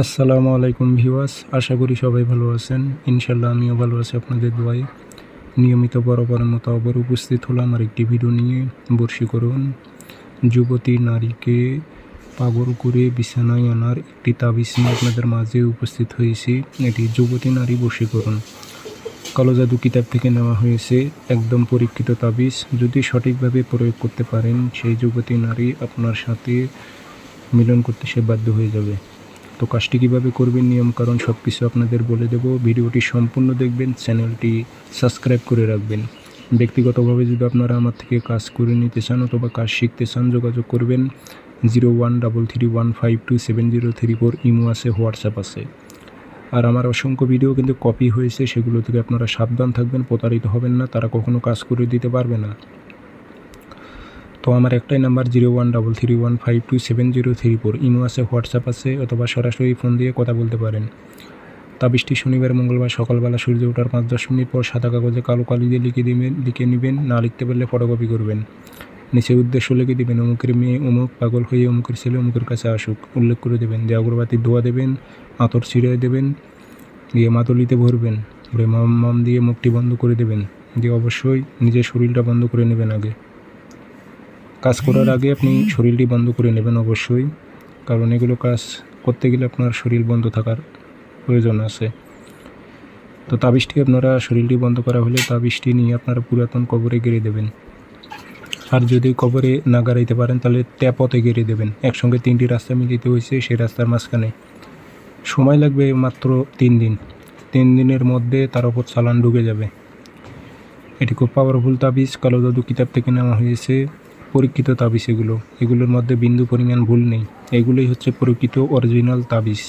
আসসালামু আলাইকুম ভিউয়ার্স, আশা করি সবাই ভালো আছেন। ইনশাল্লাহ আমিও ভালো আছি আপনাদের দোয়ায়। নিয়মিত বরাবরের মতো আবার উপস্থিত হলাম আর একটি ভিডিও নিয়ে বর্ষীকরণ যুবতী নারীকে পাগল করে বিছানায় আনার একটি তাবিজ নিয়ে আপনাদের মাঝে উপস্থিত হয়েছি। এটি যুবতী নারী বশীকরণ কালো জাদু কিতাব থেকে নেওয়া হয়েছে একদম পরীক্ষিত তাবিজ। যদি সঠিকভাবে প্রয়োগ করতে পারেন, সেই যুবতী নারী আপনার সাথে মিলন করতে সে বাধ্য হয়ে যাবে। তো কাজটি কীভাবে করবেন নিয়ম কারণ সব কিছু আপনাদের বলে দেব। ভিডিওটি সম্পূর্ণ দেখবেন, চ্যানেলটি সাবস্ক্রাইব করে রাখবেন। ব্যক্তিগতভাবে যদি আপনারা আমার থেকে কাজ করে নিতে চান অথবা কাজ শিখতে চান, যোগাযোগ করবেন zero one double three one five two seven zero three four, imo আছে, হোয়াটসঅ্যাপ আছে। আর আমার অসংখ্য ভিডিও কিন্তু কপি হয়েছে, সেগুলো থেকে আপনারা সাবধান থাকবেন, প্রতারিত হবেন না, তারা কখনো কাজ করে দিতে পারবে না। তো আমার একটাই number zero one double three one five two seven zero three four imo আছে হোয়াটসঅ্যাপ আছে অথবা সরাসরি ফোন দিয়ে কথা বলতে পারেন। তাবিশটি শনিবার, মঙ্গলবার সকালবেলা সূর্য ওঠার পাঁচ দশ মিনিট পর সাদা কাগজে কালো কালি দিয়ে লিখে দিবেন, লিখে নেবেন, না লিখতে পারলে ফটোকপি করবেন। নিচে উদ্দেশ্য লিখে দেবেন, অমুকের মেয়ে অমুক, পাগল হয়ে অমুকের ছেলে অমুকের কাছে আসুক। উল্লেখ করে দেবেন, দিয়ে অগরবাতির দোয়া দেবেন আতর ছিঁড়ে দেবেন, দিয়ে মাতলিতে ভরবেন, ভরে মাম মাম দিয়ে মুখটি বন্ধ করে দেবেন, দিয়ে অবশ্যই নিজের শরীরটা বন্ধ করে নেবেন আগে। কাজ করার আগে আপনি শরীরটি বন্ধ করে নেবেন অবশ্যই, কারণ এগুলো কাজ করতে গেলে আপনার শরীর বন্ধ থাকার প্রয়োজন আছে। তো তাবিজটি আপনারা শরীরটি বন্ধ করা হলে তাবিজটি নিয়ে আপনারা পুরাতন কবরে গেড়ে দেবেন। আর যদি কবরে না গাড়াইতে পারেন, তাহলে ট্যাপতে গেড়ে দেবেন। একসঙ্গে তিনটি রাস্তা মিলিত হয়েছে, সেই রাস্তার মাঝখানে। সময় লাগবে মাত্র তিন দিন। তিন দিনের মধ্যে তার ওপর চালান ঢুকে যাবে। এটি খুব পাওয়ারফুল তাবিজ। কালো জাদু কিতাব থেকে নেওয়া হয়েছে। পরীক্ষিত তাবিজ এগুলো। এগুলোর মধ্যে বিন্দু পরিমাণ ভুল নেই। এগুলোই হচ্ছে পরীক্ষিত অরিজিনাল তাবিজ।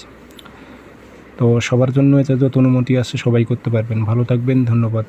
তো সবার জন্য যত অনুমতি আছে সবাই করতে পারবেন। ভালো থাকবেন, ধন্যবাদ।